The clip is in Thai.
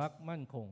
รักมั่นคง